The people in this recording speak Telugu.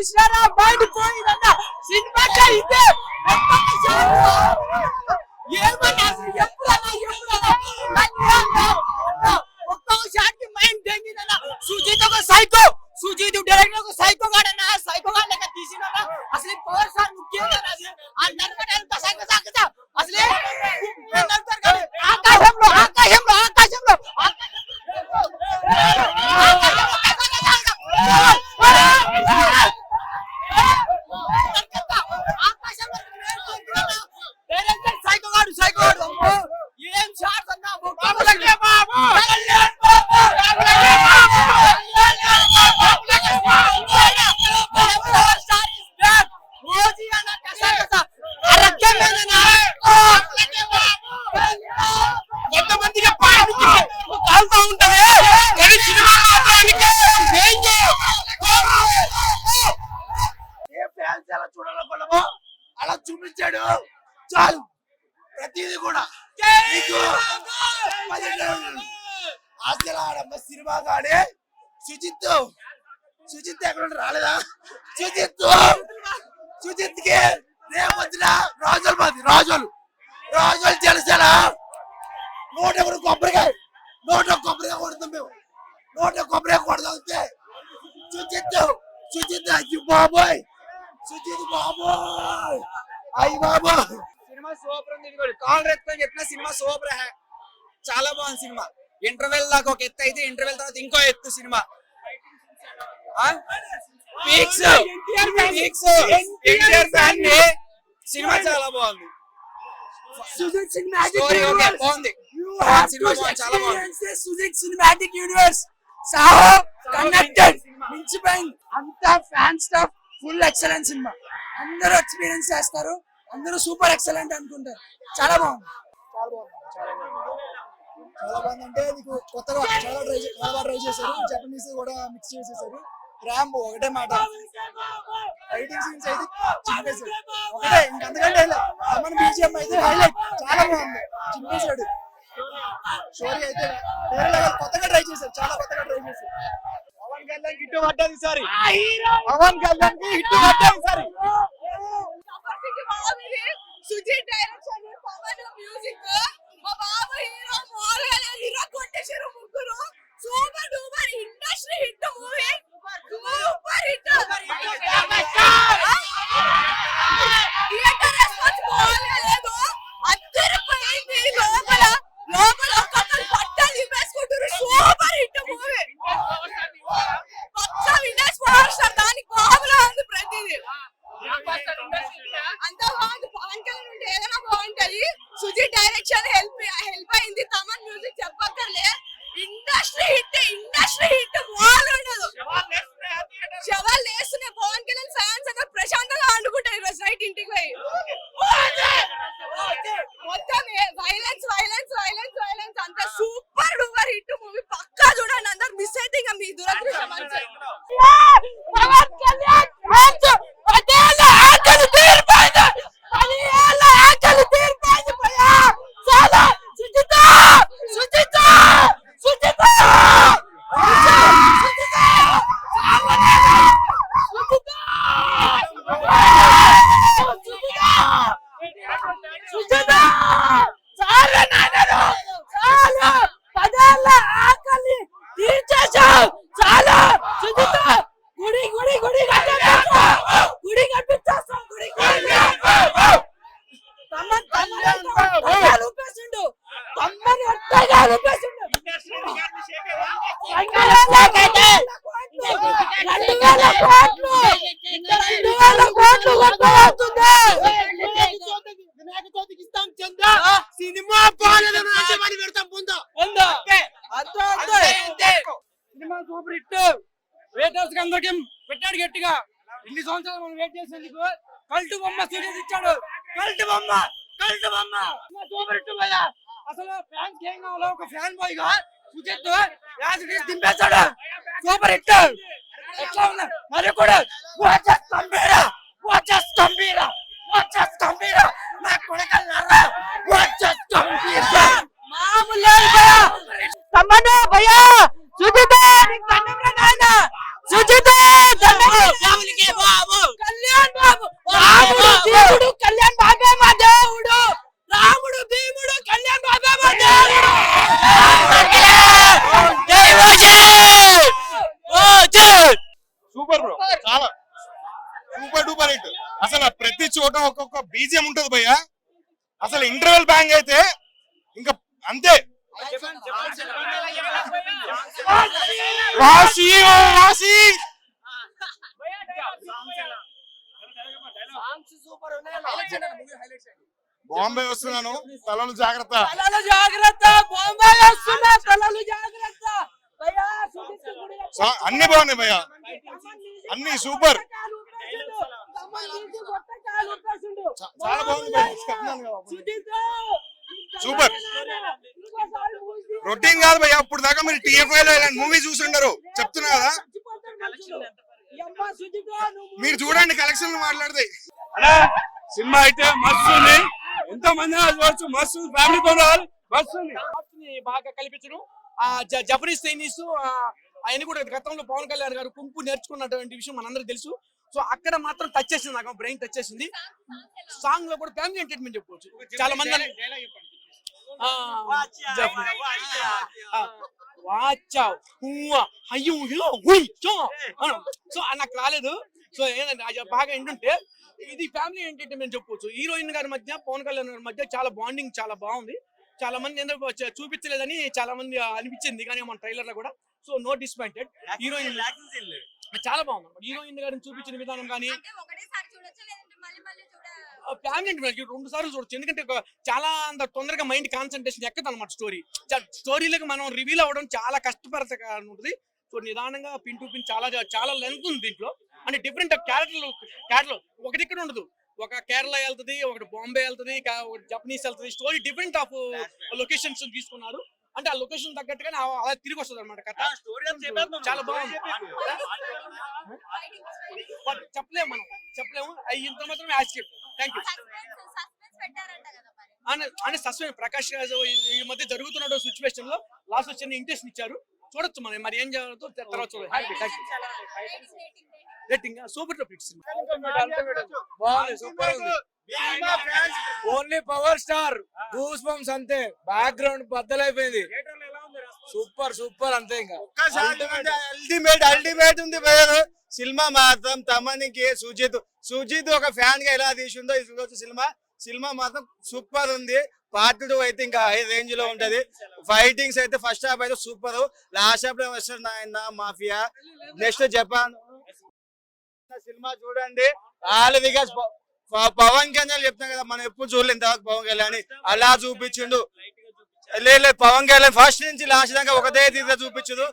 చూసినారా? మైండ్ పోయిందన్న. సినిమాకే ఇదే ఏమన్నా అసలు ఎప్పుడన్నా ఎప్పుడన్నా అన్నా, అన్నా, మైండ్ తెంగిందన్న. సుజీత్ ఒక సైకో సుజీత్ డైరెక్టర్ ఒక సైకో గాడన్న. సైకో గాడ్ లెక్క అసలు పవర్ ముఖ్యం అసలు ఆ సైకో అసలే ఆకాశంలో ఆకాశంలో ఆకాశంలో డైరెక్టర్ సైకో గాడు సైకో గాడు అమ్మో, ఏం షాట్స్ అన్నా ఒక్కొక్క బాబు కొంతమందికి పాయింట్ కాలుతా ఉంటది కానీ సినిమా మాత్రానికి డేంజర్. ఏ ఫ్యాన్స్ ఎలా చూడాలనుకున్నామో అలా చూపించాడు చాలు. ప్రతిదీ కూడా. అసలు ఆడమ్మ సినిమా కాడే సుజిత్ సుజిత్ ఎక్కడ రాలేదా? సుజిత్ సుజిత్కి రేపు వచ్చిన రాజులు మాది రాజులు. రాజులు జనసేన నూట ఒకటి కొబ్బరికాయ నూట కొబ్బరికాయ కొడతాం మేము. నూట కొబ్బరికాయ కొడదాం సుజిత్ సుజిత్ బాబోయ్. సుజిత్ బాబోయ్. అయ్యి బాబోయ్ సినిమా సూపర్ ఉంది కాల్ రెత్తో చెప్పిన సినిమా సూపర్ హే. చాలా బాగుంది సినిమా. ఇంటర్వెల్ దాకా ఒక ఎత్తు అయితే ఇంటర్వెల్ తర్వాత ఇంకో ఎత్తు సినిమా. సినిమా చాలా బాగుంది. Sujith cinematic universe. Saaho connected మించిపోయింది అంతా fan staff full excellent cinema. అందరూ ఎక్స్పీరియన్స్ చేస్తారు. అందరూ సూపర్ ఎక్సలెంట్ అనుకుంటారు. చాలా బాగుంది. చాలా బాగుంది. అంటే నీకు కొత్తగా చాలా ట్రై చాలా ట్రై చేశారు. జపనీస్ కూడా మిక్స్ చేసేసారు. ర్యాంబో ఒకటే మాట. ఫైటింగ్ సీన్స్ అయితే చింపేశాడు. ఒకటే ఇంకంతకంటే మన బీజిఎం అయితే హైలైట్ చాలా బాగుంది. చింపేశాడు. స్టోరీ అయితే వేరే లెవెల్ కొత్తగా ట్రై చేశారు. చాలా కొత్తగా ట్రై చేశారు. పవన్ కళ్యాణ్ హిట్ పడ్డది ఈసారి. పవన్ కళ్యాణ్ హిట్ పడ్డది ఈసారి. సుజిత్ డైరెక్షన్ done మరి పెడతాం ఉందా అంతే. అంతే సినిమా సూపర్ హిట్. వెయిట్ హౌస్ అందరికి పెట్టాడు గట్టిగా. ఇన్ని సంవత్సరాలు మనం వెయిట్ చేసేందుకు కల్టు బొమ్మ సీరియస్ ఇచ్చాడు. కల్టు బొమ్మ కల్టు బొమ్మ. సూపర్ హిట్ భయ్యా. అసలు ఫ్యాన్స్ ఏం కావాలో ఒక ఫ్యాన్ బాయ్గా Sujith as it దింపేశాడు. Super hit. ఎట్లా ఉన్నా మరి కూడా వాచస్ కంబీరా వాచస్ కంబీరా వాచస్ కంబీరా నా కొడకల్లారా మామూలు భయ్యా! తమ్మన్నా భయ్యా! సుజిత నీకు దండం రా నాయనా! సుజిత! చోట ఒక్కొక్క బీజియం ఉంటది భయ్య. అసలు ఇంటర్వెల్ బ్యాంగ్ అయితే ఇంకా అంతే. బాంబే వస్తున్నాను. తలలు జాగ్రత్త. తలలు జాగ్రత్త బాంబే వస్తున్నా తలలు జాగ్రత్త. అన్ని బాగున్నాయి భయ్య. అన్ని సూపర్ చా- చాలా బాగుంది భయ్య చెప్తున్నాను కదా. సూపర్. రొటీన్ కాదు భయ్య ఇప్పుడు దాకా మీరు టీఎఫ్ఐ లో ఇలాంటి మూవీ చూసుండరు. చెప్తున్నా కదా? మీరు చూడండి కలెక్షన్ మాట్లాడితే. సినిమా అయితే మస్తు ఉంది. ఎంతో మంది చూడొచ్చు మస్తు ఫ్యామిలీతో రావాలి మస్తు బాగా కల్పించడం. ఆ జపనీస్ చైనీస్ ఆయన కూడా గతంలో పవన్ కళ్యాణ్ గారు కుంపు నేర్చుకున్నటువంటి విషయం మనందరికీ తెలుసు. సో అక్కడ మాత్రం టచ్ చేసింది నాకు బ్రెయిన్ టచ్ చేసింది. సాంగ్లో కూడా ఫ్యామిలీ ఎంటర్టైన్మెంట్ చెప్పుకోవచ్చు. చాలా మంది. సో నాకు రాలేదు. సో ఏంటంటే బాగా ఏంటంటే ఇది ఫ్యామిలీ ఎంటర్టైన్మెంట్ చెప్పుకోవచ్చు. హీరోయిన్ గారి మధ్య పవన్ కళ్యాణ్ గారి మధ్య చాలా బాండింగ్ చాలా బాగుంది. చాలా మంది చ- చూపించలేదని చాలా మంది అనిపించింది. కానీ మన ట్రైలర్లో కూడా. సో నో డిస్పాయింటెడ్ హీరోయిన్ చాలా బాగుంది. హీరోయిన్ గారిని చూపించిన విధానం కానీ అంటే ఒకటేసారి చూడొచ్చు? లేదంటే మళ్ళీ మళ్ళీ చూడ ఫ్యామిలీ రెండు సార్లు చూడొచ్చు. ఎందుకంటే చాలా అంత తొందరగా మైండ్ కాన్సన్ట్రేషన్ ఎక్కదు అనమాట స్టోరీ స్టోరీలకు మనం రివీల్ అవ్వడం చాలా కష్టపడత ఉంటుంది. సో నిదానంగా పిన్ టు పిన్ చాలా చాలా లెంత్ ఉంది దీంట్లో. అంటే డిఫరెంట్ క్యారెక్టర్లు క్యారెక్టర్ ఒకటి ఇక్కడ ఉండదు. ఒక కేరళ వెళ్తుంది ఒకటి బాంబే వెళ్తుంది ఒకటి జపనీస్ వెళ్తుంది. స్టోరీ డిఫరెంట్ ఆఫ్ లొకేషన్స్ తీసుకున్నారు. అంటే ఆ లొకేషన్ తగ్గట్టుగానే అలా తిరిగి వస్తుంది అనమాట కథ చాలా బాగుంది. చెప్పలేము మనం. చెప్పలేము. ఇంత మాత్రమే accept thank you suspense suspense పెట్టారంట కదా మరి అని అని సస్పెన్స్ ప్రకాష్ రాజు ఈ- మధ్య జరుగుతున్న సిచ్యువేషన్లో లాస్ట్ వచ్చిన ఇంట్రెస్ట్ ఇచ్చారు. చూడొచ్చు మనం మరి ఏం జరుగుతుందో తర్వాత చూడాలి thank you thank you rating super top hit cinema. బాగుంది సూపర్ ఉంది. Only power star goose bumps అంతే. బ్యాక్గ్రౌండ్ బద్దలైపోయింది. సూపర్ సూపర్ అంతే ఇంకా. అల్టిమేట్ అల్టిమేట్ ఉంది సినిమా మాత్రం తమనికి సుజిత్ సుజిత్ ఒక ఫ్యాన్గా ఎలా తీసిందో ఇది సినిమా. సినిమా మాత్రం సూపర్ ఉంది. పార్ట్ టూ అయితే ఇంకా హై రేంజ్లో ఉంటది. ఫైటింగ్స్ అయితే ఫస్ట్ హాఫ్ అయితే సూపర్ లాస్ట్ హాఫ్లో వెస్టర్న్ ఆయన మాఫియా నెక్స్ట్ జపాన్ సినిమా చూడండి. ఆల్ బికాస్ పవన్ కళ్యాణ్ చెప్తాం కదా మనం ఎప్పుడు చూడలేదు ఇంతవరకు పవన్ కళ్యాణ్. అలా చూపించిండు. లేదు పవన్ కళ్యాణ్ ఫస్ట్ నుంచి లాస్ట్ దాకా ఒకటే తీరుగా చూపించదు